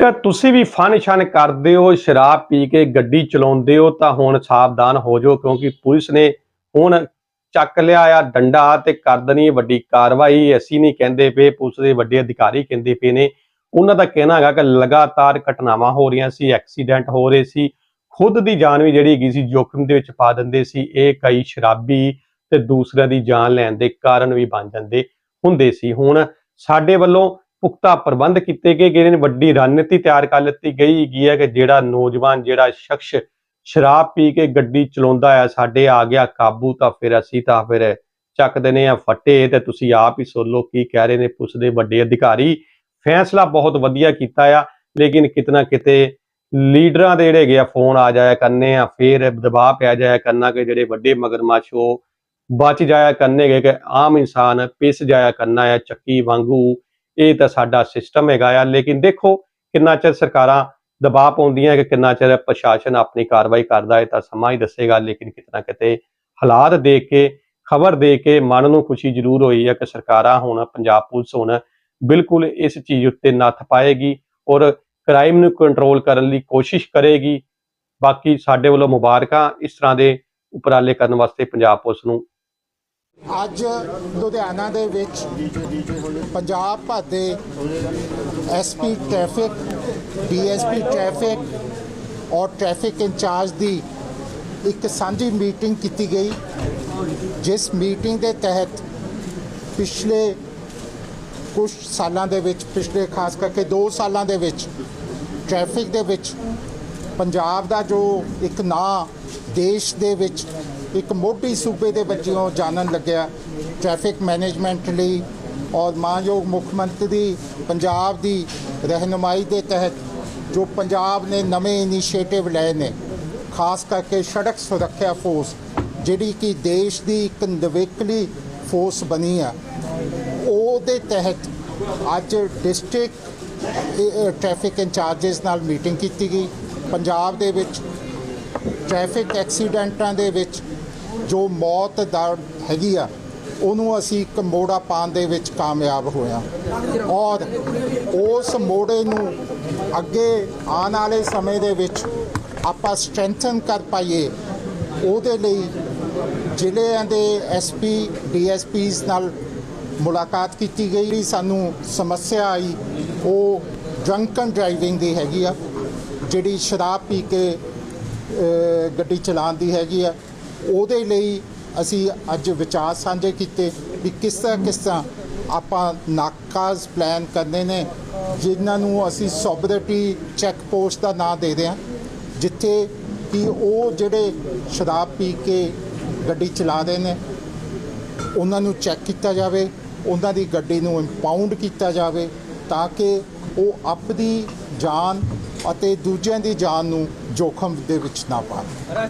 ਕਿ ਤੁਸੀਂ ਵੀ ਫਨ ਸ਼ਨ ਕਰਦੇ ਹੋ, ਸ਼ਰਾਬ ਪੀ ਕੇ ਗੱਡੀ ਚਲਾਉਂਦੇ ਹੋ, ਤਾਂ ਹੁਣ ਸਾਵਧਾਨ ਹੋ ਜਾਓ, ਕਿਉਂਕਿ ਪੁਲਿਸ ਨੇ ਹੁਣ ਚੱਕ ਲਿਆ ਆ ਡੰਡਾ ਤੇ ਕਰ ਦੇਣੀ ਵੱਡੀ ਕਾਰਵਾਈ। ਅਸੀਂ ਨਹੀਂ ਕਹਿੰਦੇ ਪਏ, ਪੁਲਿਸ ਦੇ ਵੱਡੇ ਅਧਿਕਾਰੀ ਕਹਿੰਦੇ ਪਏ ਨੇ। ਉਹਨਾਂ ਦਾ ਕਹਿਣਾ ਹੈਗਾ ਕਿ ਲਗਾਤਾਰ ਘਟਨਾਵਾਂ ਹੋ ਰਹੀਆਂ ਸੀ, ਐਕਸੀਡੈਂਟ ਹੋ ਰਹੇ ਸੀ। ਖੁਦ ਦੀ ਜਾਨ ਵੀ ਜਿਹੜੀ ਹੈਗੀ ਸੀ, ਜੋਖਮ ਦੇ ਵਿੱਚ ਪਾ ਦਿੰਦੇ ਸੀ। ਇਹ ਕਈ ਸ਼ਰਾਬੀ ਤੇ ਦੂਸਰਿਆਂ ਦੀ ਜਾਨ ਲੈਣ ਦੇ ਕਾਰਨ ਵੀ ਬਣ ਜਾਂਦੇ ਹੁੰਦੇ ਸੀ। ਹੁਣ ਸਾਡੇ ਵੱਲੋਂ ਪੁਖਤਾ ਪ੍ਰਬੰਧ ਕੀਤੇ ਗਏ ਗਏ ਨੇ ਵੱਡੀ ਰਣਨੀਤੀ ਤਿਆਰ ਕਰ ਲਿੱਤੀ ਗਈ ਹੈਗੀ ਹੈ ਕਿ ਜਿਹੜਾ ਨੌਜਵਾਨ, ਜਿਹੜਾ ਸ਼ਖਸ ਸ਼ਰਾਬ ਪੀ ਕੇ ਗੱਡੀ ਚਲਾਉਂਦਾ ਆ, ਸਾਡੇ ਆ ਗਿਆ, ਕਾਬੂ ਤਾਂ ਫਿਰ ਅਸੀਂ ਤਾਂ ਫਿਰ ਚੱਕ ਦਿੰਦੇ ਆ ਫੱਟੇ, ਤੇ ਤੁਸੀਂ ਆਪ ਹੀ ਸੁਣ ਲਓ ਕੀ ਕਹਿ ਰਹੇ ਨੇ ਪੁਲਿਸ ਦੇ ਵੱਡੇ ਅਧਿਕਾਰੀ। ਫੈਸਲਾ ਬਹੁਤ ਵਧੀਆ ਕੀਤਾ ਆ, ਲੇਕਿਨ ਕਿਤਨਾ ਕਿਤੇ ਲੀਡਰਾਂ ਦੇ ਜਿਹੜੇ ਹੈਗੇ ਆ, ਫੋਨ ਆ ਜਾਇਆ ਕਰਨੇ ਆ, ਫਿਰ ਦਬਾਅ ਪਿਆ ਜਾਇਆ ਕਰਨਾ ਕਿ ਜਿਹੜੇ ਵੱਡੇ ਮਗਰਮੱਛ ਉਹ ਬਚ ਜਾਇਆ ਕਰਨੇ ਹੈਗੇ ਕਿ ਆਮ ਇਨਸਾਨ ਪਿਸ ਜਾਇਆ ਕਰਨਾ ਆ, ਚੱਕੀ ਵਾਂਗੂ ਇਹ ਤਾਂ ਸਾਡਾ ਸਿਸਟਮ ਹੈਗਾ ਆ। ਲੇਕਿਨ ਦੇਖੋ, ਕਿੰਨਾ ਚਿਰ ਸਰਕਾਰਾਂ ਦਬਾਅ ਪਾਉਂਦੀਆਂ ਕਿ ਕਿੰਨਾ ਚਿਰ ਪ੍ਰਸ਼ਾਸਨ ਆਪਣੀ ਕਾਰਵਾਈ ਕਰਦਾ ਹੈ ਤਾਂ ਸਮਾਂ ਹੀ ਦੱਸੇਗਾ, ਲੇਕਿਨ ਕਿਤਨਾ ਕਿਤੇ ਹਾਲਾਤ ਦੇਖ ਕੇ, ਖਬਰ ਦੇ ਕੇ ਮਨ ਨੂੰ ਖੁਸ਼ੀ ਜ਼ਰੂਰ ਹੋਈ ਹੈ ਕਿ ਸਰਕਾਰਾਂ ਹੁਣ ਪੰਜਾਬ ਪੁਲਿਸ ਹੁਣ ਬਿਲਕੁਲ ਇਸ ਚੀਜ਼ ਉੱਤੇ ਨੱਥ ਪਾਏਗੀ ਔਰ ਕ੍ਰਾਈਮ ਨੂੰ ਕੰਟਰੋਲ ਕਰਨ ਲਈ ਕੋਸ਼ਿਸ਼ ਕਰੇਗੀ। ਬਾਕੀ ਸਾਡੇ ਵੱਲੋਂ ਮੁਬਾਰਕਾਂ ਇਸ ਤਰ੍ਹਾਂ ਦੇ ਉਪਰਾਲੇ ਕਰਨ ਵਾਸਤੇ ਪੰਜਾਬ ਪੁਲਿਸ ਨੂੰ ਅੱਜ ਲੁਧਿਆਣਾ ਦੇ ਵਿੱਚ ਪੰਜਾਬ ਭਰ ਦੇ ਐਸਪੀ ਟ੍ਰੈਫਿਕ ਡੀਐਸਪੀ ਟ੍ਰੈਫਿਕ ਔਰ ਟ੍ਰੈਫਿਕ ਇੰਚਾਰਜ ਦੀ ਇੱਕ ਸਾਂਝੀ ਮੀਟਿੰਗ ਕੀਤੀ ਗਈ, ਜਿਸ ਮੀਟਿੰਗ ਦੇ ਤਹਿਤ ਪਿਛਲੇ ਕੁਝ ਸਾਲਾਂ ਦੇ ਵਿੱਚ, ਪਿਛਲੇ ਖਾਸ ਕਰਕੇ 2 ਸਾਲਾਂ ਦੇ ਵਿੱਚ, ਟ੍ਰੈਫਿਕ ਦੇ ਵਿੱਚ, ਪੰਜਾਬ ਦਾ ਜੋ ਇੱਕ ਨਾਂ ਦੇਸ਼ ਦੇ ਵਿੱਚ ਇੱਕ ਮੋਢੀ ਸੂਬੇ ਦੇ ਵਜੋਂ ਜਾਣਨ ਲੱਗਿਆ ਟ੍ਰੈਫਿਕ ਮੈਨੇਜਮੈਂਟ ਲਈ ਔਰ ਮਾਨਯੋਗ ਮੁੱਖ ਮੰਤਰੀ ਪੰਜਾਬ ਦੀ ਰਹਿਨੁਮਾਈ ਦੇ ਤਹਿਤ ਜੋ ਪੰਜਾਬ ਨੇ ਨਵੇਂ ਇਨੀਸ਼ੀਏਟਿਵ ਲਏ ਨੇ, ਖਾਸ ਕਰਕੇ ਸੜਕ ਸੁਰੱਖਿਆ ਫੋਰਸ, ਜਿਹੜੀ ਕਿ ਦੇਸ਼ ਦੀ ਇੱਕ ਨਵੇਕਲੀ ਫੋਰਸ ਬਣੀ ਆ, ਉਹਦੇ ਤਹਿਤ ਅੱਜ ਡਿਸਟ੍ਰਿਕਟ ਟ੍ਰੈਫਿਕ ਇੰਚਾਰਜਸ ਨਾਲ ਮੀਟਿੰਗ ਕੀਤੀ ਗਈ। ਪੰਜਾਬ ਦੇ ਵਿੱਚ ਟ੍ਰੈਫਿਕ ਐਕਸੀਡੈਂਟਾਂ ਦੇ ਵਿੱਚ ਜੋ ਮੌਤ ਦਰ ਹੈਗੀ ਆ, ਉਹਨੂੰ ਅਸੀਂ ਇੱਕ ਮੋੜਾ ਪਾਉਣ ਦੇ ਵਿੱਚ ਕਾਮਯਾਬ ਹੋਇਆ ਔਰ ਉਸ ਮੋੜੇ ਨੂੰ ਅੱਗੇ ਆਉਣ ਵਾਲੇ ਸਮੇਂ ਦੇ ਵਿੱਚ ਆਪਾਂ ਸਟਰੈਂਥਨ ਕਰ ਪਾਈਏ, ਉਹਦੇ ਲਈ ਜ਼ਿਲ੍ਹਿਆਂ ਦੇ ਐਸਪੀ ਡੀਐਸਪੀਸ ਨਾਲ ਮੁਲਾਕਾਤ ਕੀਤੀ ਗਈ। ਸਾਨੂੰ ਸਮੱਸਿਆ ਆਈ, ਉਹ ਡਰੰਕਨ ਡਰਾਈਵਿੰਗ ਦੀ ਹੈਗੀ ਆ, ਜਿਹੜੀ ਸ਼ਰਾਬ ਪੀ ਕੇ ਗੱਡੀ ਚਲਾਉਣ ਦੀ ਹੈਗੀ ਆ। ਉਹਦੇ ਲਈ ਅਸੀਂ ਅੱਜ ਵਿਚਾਰ ਸਾਂਝੇ ਕੀਤੇ ਵੀ ਕਿਸ ਤਰ੍ਹਾਂ ਕਿਸ ਤਰ੍ਹਾਂ ਆਪਾਂ ਨਾਕਾਜ਼ ਪਲਾਨ ਕਰਨੇ ਨੇ, ਜਿਨ੍ਹਾਂ ਨੂੰ ਅਸੀਂ ਸੋਬਰਿਟੀ ਚੈੱਕ ਪੋਸਟ ਦਾ ਨਾਂ ਦੇ ਦਿਆਂ ਜਿੱਥੇ ਕਿ ਉਹ ਜਿਹੜੇ ਸ਼ਰਾਬ ਪੀ ਕੇ ਗੱਡੀ ਚਲਾ ਰਹੇ ਨੇ, ਉਹਨਾਂ ਨੂੰ ਚੈੱਕ ਕੀਤਾ ਜਾਵੇ, ਉਹਨਾਂ ਦੀ ਗੱਡੀ ਨੂੰ ਇੰਪਾਊਂਡ ਕੀਤਾ ਜਾਵੇ, ਤਾਂ ਕਿ ਉਹ ਆਪਣੀ ਜਾਨ ਅਤੇ ਦੂਜਿਆਂ ਦੀ ਜਾਨ ਨੂੰ ਜੋਖਮ ਦੇ ਵਿੱਚ ਨਾ ਪਾਣ।